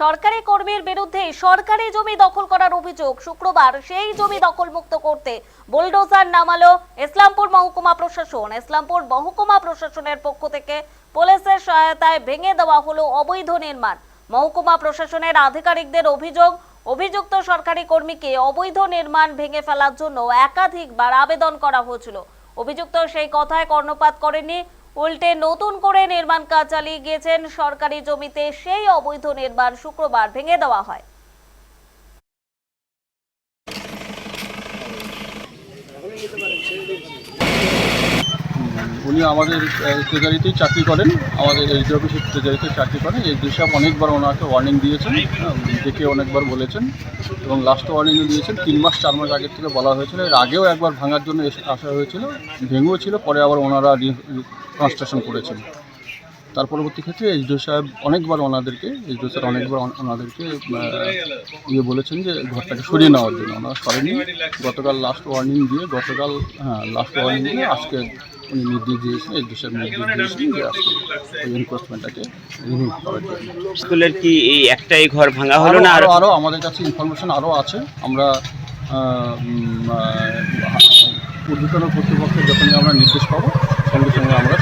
সরকারি কর্মীর বিরুদ্ধে সরকারি জমি দখল করার অভিযোগ শুক্রবার। সেই জমি দখল মুক্ত করতে বুলডোজার নামালো ইসলামপুর মহকুমা প্রশাসন। ইসলামপুর মহকুমা প্রশাসনের পক্ষ থেকে পুলিশের সহায়তায় ভেঙে দেওয়া হলো অবৈধ নির্মাণ। মহকুমা প্রশাসনের আধিকারিকদের অভিযোগ, অভিযুক্ত সরকারি কর্মীকে অবৈধ নির্মাণ ভেঙে ফেলার জন্য একাধিকবার আবেদন করা হয়েছিল। অভিযুক্ত সেই কথায় কর্ণপাত করেনি উল্টে নতুন করে নির্মাণ কাজ চালিয়ে গিয়েছেন সরকারি জমিতে সেই অবৈধ নির্মাণ শুক্রবার ভেঙে দেওয়া হয়। উনি আমাদের ট্রেজারিতেই চাকরি করেন, আমাদের এইচডি অফিসের ট্রেজারিতে চাকরি করেন। এই সাহেব অনেকবার ওনাকে ওয়ার্নিং দিয়েছেন দেখে অনেকবার বলেছেন এবং লাস্ট ওয়ার্নিংও দিয়েছেন। তিন মাস, চার মাস আগের থেকে বলা হয়েছিল। এর আগেও একবার ভাঙার জন্য এসে, আসা হয়েছিল, ভেঙেও ছিল, পরে আবার ওনারা কনস্ট্রাকশন করেছেন। তার পরবর্তী ক্ষেত্রে এইচডিও সাহেব অনেকবার ওনাদেরকে এইচডিও স্যার অনেকবার ওনাদেরকে ইয়ে বলেছেন যে ঘরটাকে সরিয়ে নেওয়ার জন্য। ওনারা সরেনি। গতকাল লাস্ট ওয়ার্নিং দিয়ে গতকাল হ্যাঁ লাস্ট ওয়ার্নিং দিয়ে আজকে উনি নির্দেশ দিয়েছেন এইচডিও সাহেব নির্দেশ দিয়েছেন যে আজকে ওই এনক্রোচমেন্টটাকে রিমুভ করার জন্য। স্কুলের কি এই একটাই ঘর ভাঙা হলো না আরও আরও আমাদের কাছে ইনফরমেশন আরও আছে। আমরা ঊর্ধ্বতন কর্তৃপক্ষের যখনই আমরা নির্দেশ পাবো সঙ্গে সঙ্গে আমরা